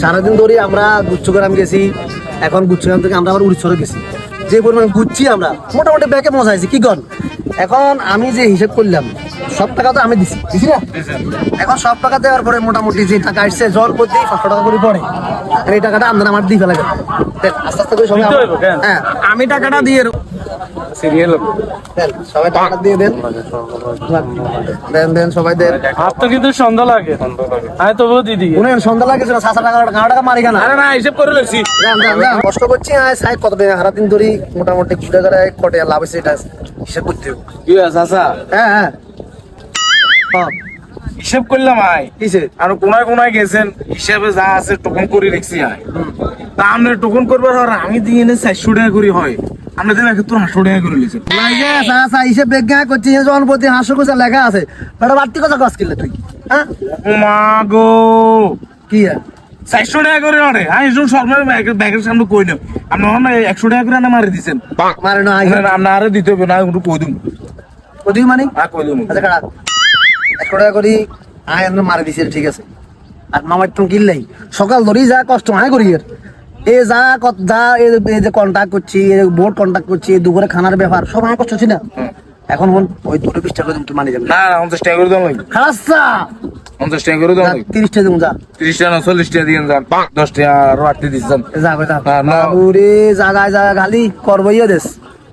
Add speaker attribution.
Speaker 1: সারাদিন ধরে আমরা গুচ্ছগ্রাম গেছি এখন গুচ্ছগ্রাম থেকে আমরা আবার উড়িষ্যরে গেছি। যে পরিমাণে ঘুরছি আমরা মোটামুটি ব্যাকে মজা হয়েছে কি কন? এখন আমি যে হিসেব করলাম সব টাকা তো আমি দিছি দিছি না? এখন সব টাকা দেওয়ার পরে মোটামুটি যে টাকা আসছে জল প্রতি পাঁচশো টাকা করে পড়ে। আর এই টাকাটা আপনার আমার দিয়ে ফেলা গেল। দেখ, আস্তে আস্তে করে সবাই? হ্যাঁ।
Speaker 2: আমি টাকাটা দিয়ে সিরিয়াল।
Speaker 1: সবাই টাকাটা দিয়ে দেন। দেন দেন সবাই দেন।
Speaker 2: হাত তো কিন্তু সন্ধ্যা লাগে। আমি তবুও দিদি।
Speaker 1: শুনেন সন্ধ্যা লাগেছিল সাতশো টাকা গাঁও টাকা মারি কেন
Speaker 2: আরে না হিসেব করে লেছি
Speaker 1: যান, যান, যান। কষ্ট করছি আয় সাই কত দিন হারা দিন ধরে মোটামুটি ঘুরে ঘুরে কটে লাভ হয়েছে এটা হিসেব করতে
Speaker 2: কি আছে
Speaker 1: হ্যাঁ হ্যাঁ।
Speaker 2: হিসেব করলাম আয়।
Speaker 1: কিসে?
Speaker 2: আর কোনায় কোনায় গেছেন হিসাবে যা আছে টোকন করে রেখছি আয়। তা আমরা টোকন করবার আমি দিয়ে এনে চারশো টাকা করে হয়। আমরা দিন একটু আটশো টাকা করে লিখছি
Speaker 1: লাগে আসা আসা হিসেব বিজ্ঞান করছি জন প্রতি হাঁসশো কোসা লেখা আছে। বেটা বাড়তি কথা কাজ কিনলে তুই? হ্যাঁ?
Speaker 2: মা গো।
Speaker 1: কি আর
Speaker 2: চারশো টাকা করে আরে আমি এসব সরকার ব্যাগের সামনে কই না আপনি ওখানে একশো টাকা করে আনা মারি দিচ্ছেন
Speaker 1: মারে না আগে।
Speaker 2: আপনার আরে দিতে হবে না একটু কই দিন
Speaker 1: কদি মানে?
Speaker 2: হ্যাঁ কই
Speaker 1: আচ্ছা কাড়া একশো টাকা করি আয় আমরা মারে ঠিক আছে। আর মামার তুমি কিনলেই সকাল ধরেই যা কষ্ট আয় করি এর এ যা যা এই যে কন্ট্যাক্ট করছি বোর্ড কন্ট্যাক্ট করছি দুপুরে খানার ব্যাপার সব আমার ছিল না। এখন হন ওই দুটো বিশ টাকা তুমি মানি যাবে।
Speaker 2: না পঞ্চাশ টাকা করে দাম লাগবে
Speaker 1: খালাসা
Speaker 2: পঞ্চাশ টাকা করে দাম লাগবে
Speaker 1: তিরিশ টাকা দেবো যা।
Speaker 2: তিরিশ টাকা না চল্লিশ টাকা দিয়ে যান দশ টাকা আরও আটটি দিচ্ছেন
Speaker 1: যাবে যা
Speaker 2: না, না।
Speaker 1: বাবুরে জাগায় জায়গা খালি করবইও দেশ।